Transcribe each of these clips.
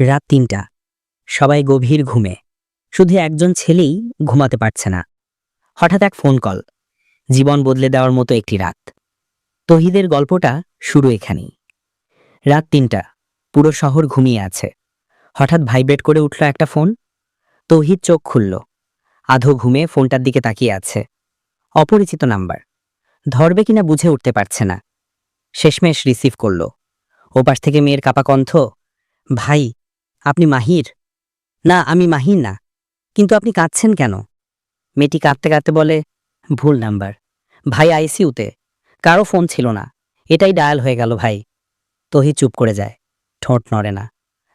রাত তিনটা। সবাই গভীর ঘুমে। শুধু একজন ছেলেই ঘুমাতে পারছে না। হঠাৎ এক ফোন কল। জীবন বদলে দেওয়ার মতো একটি রাত। তহিদের গল্পটা শুরু এখানেই। রাত তিনটা। পুরো শহর ঘুমিয়ে আছে। হঠাৎ ভাইব্রেট করে উঠল একটা ফোন। তৌহিদ চোখ খুলল। আধো ঘুমে ফোনটার দিকে তাকিয়ে আছে। অপরিচিত নাম্বার। ধরবে কিনা বুঝে উঠতে পারছে না। শেষমেশ রিসিভ করল। ওপাশ থেকে মেয়ের কাপা কণ্ঠ, ভাই আপনি মাহির? না, আমি মাহির না। কিন্তু আপনি কাঁদছেন কেন? মেয়েটি কাঁদতে কাঁদতে বলে, ভুল নাম্বার। ভাই আইসিউতে কারও ফোন ছিল না। এটাই ডায়াল হয়ে গেল ভাই। তহি চুপ করে যায়। ঠোঁট নড়ে না।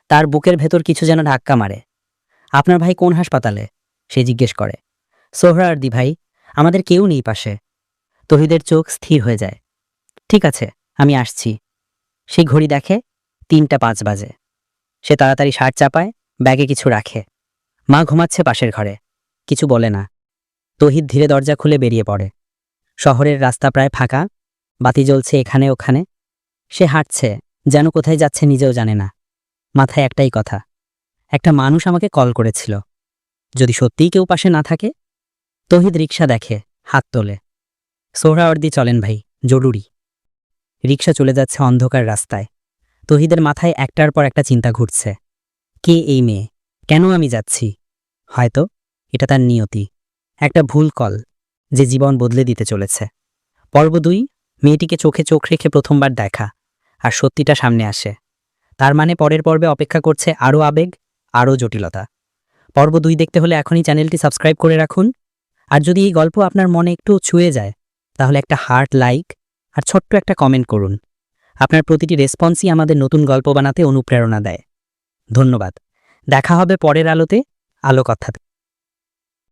তার বুকের ভেতর কিছু যেন ধাক্কা মারে। আপনার ভাই কোন হাসপাতালে? সে জিজ্ঞেস করে। সোহরার্দি ভাই, আমাদের কেউ নেই পাশে। তহিদের চোখ স্থির হয়ে যায়। ঠিক আছে, আমি আসছি। সেই ঘড়ি দেখে তিনটা পাঁচ বাজে। সে তাড়াতাড়ি শার্ট চাপায়, ব্যাগে কিছু রাখে। মা ঘুমাচ্ছে পাশের ঘরে। কিছু বলে না। তহিদ ধীরে দরজা খুলে বেরিয়ে পড়ে। শহরের রাস্তা প্রায় ফাঁকা। বাতি জ্বলছে এখানে ওখানে। সে হাঁটছে, যেন কোথায় যাচ্ছে নিজেও জানে না। মাথায় একটাই কথা। একটা মানুষ আমাকে কল করেছিল। যদি সত্যিই কেউ পাশে না থাকে? তহিদ রিক্সা দেখে, হাত তোলে। সোহরাওয়ার্দি চলেন ভাই, জরুরি। রিক্সা চলে যাচ্ছে অন্ধকার রাস্তায়। তহিদের মাথায় একটার পর একটা চিন্তা ঘুরছে। কে এই মেয়ে? কেন আমি যাচ্ছি? হয়তো এটা তার নিয়তি। একটা ভুল কল যে জীবন বদলে দিতে চলেছে। পর্ব দুই, মেয়েটিকে চোখে চোখ রেখে প্রথমবার দেখা আর সত্যিটা সামনে আসে। তার মানে পরের পর্বে অপেক্ষা করছে আরও আবেগ, আরও জটিলতা। পর্ব দুই দেখতে হলে এখনই চ্যানেলটি সাবস্ক্রাইব করে রাখুন। আর যদি এই গল্প আপনার মনে একটু ছুঁয়ে যায়, তাহলে একটা হার্ট লাইক আর ছোট্ট একটা কমেন্ট করুন। আপনার প্রতিটি রেসপন্সই আমাদের নতুন গল্প বানাতে অনুপ্রেরণা দেয়। ধন্যবাদ। দেখা হবে পরের আলোতে। আলো কথাতে